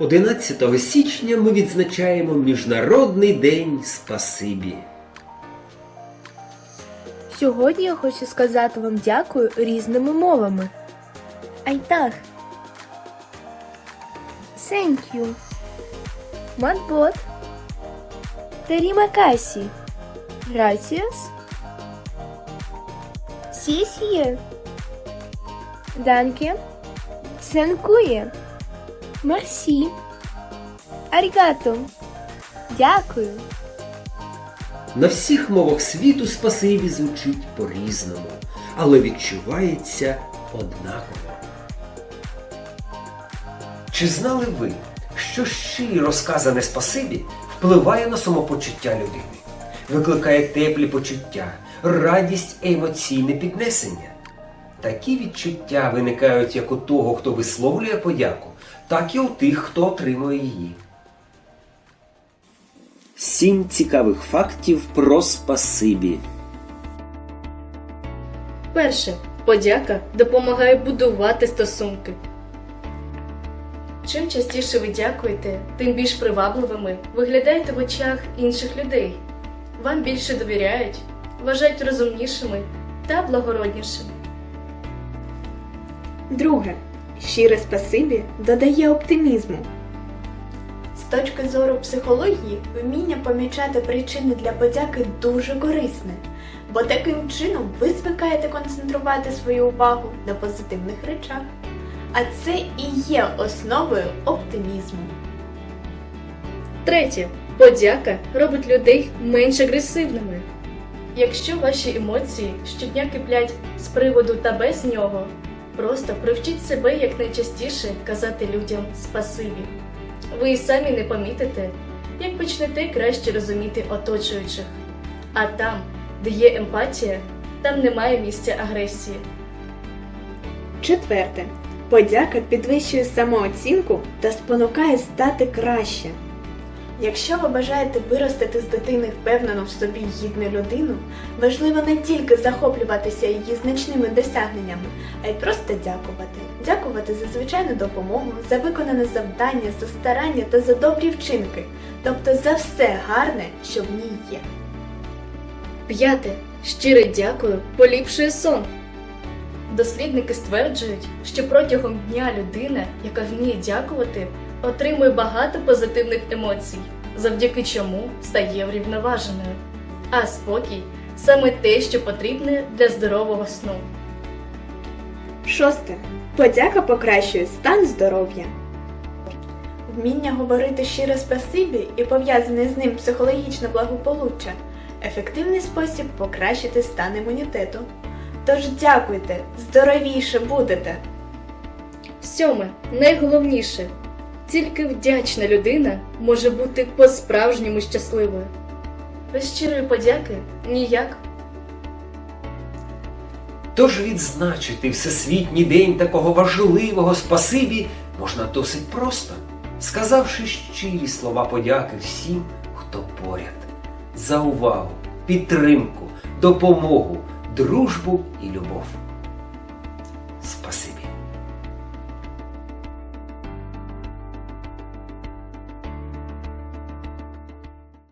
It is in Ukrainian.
11 січня ми відзначаємо Міжнародний день Спасибі. Сьогодні я хочу сказати вам дякую різними мовами. Айтах. Thank you. Матбот. Теріма касі. Сісіє. Данке. Сенкує. Мерсі. Арігато. Дякую. На всіх мовах світу спасибі звучить по-різному, але відчувається однаково. Чи знали ви, що щиро сказане спасибі впливає на самопочуття людини, викликає теплі почуття, радість і емоційне піднесення? Такі відчуття виникають як у того, хто висловлює подяку, так і у тих, хто отримує її. Сім цікавих фактів про спасибі. Перше. Подяка допомагає будувати стосунки. Чим частіше ви дякуєте, тим більш привабливими виглядаєте в очах інших людей. Вам більше довіряють, вважають розумнішими та благороднішими. Друге. Щире спасибі додає оптимізму. З точки зору психології, вміння помічати причини для подяки дуже корисне, бо таким чином ви звикаєте концентрувати свою увагу на позитивних речах. А це і є основою оптимізму. Третє. Подяка робить людей менш агресивними. Якщо ваші емоції щодня киплять з приводу та без нього, просто привчіть себе якнайчастіше казати людям спасибі. Ви і самі не помітите, як почнете краще розуміти оточуючих. А там, де є емпатія, там немає місця агресії. Четверте. Подяка підвищує самооцінку та спонукає стати краще. Якщо ви бажаєте виростити з дитини впевнену в собі гідну людину, важливо не тільки захоплюватися її значними досягненнями, а й просто дякувати. Дякувати за звичайну допомогу, за виконане завдання, за старання та за добрі вчинки, тобто за все гарне, що в ній є. П'яте. Щире дякую поліпшує сон. Дослідники стверджують, що протягом дня людина, яка вміє дякувати, отримує багато позитивних емоцій, завдяки чому стає врівноваженою. А спокій саме те, що потрібне для здорового сну. Шосте. Подяка покращує стан здоров'я. Вміння говорити щире спасибі і пов'язане з ним психологічне благополуччя ефективний спосіб покращити стан імунітету. Тож дякуйте, здоровіше будете! Сьоме, найголовніше, тільки вдячна людина може бути по-справжньому щасливою. Без щирої подяки ніяк. Тож відзначити Всесвітній день такого важливого спасибі можна досить просто, сказавши щирі слова подяки всім, хто поряд, за увагу, підтримку, допомогу, дружбу і любов.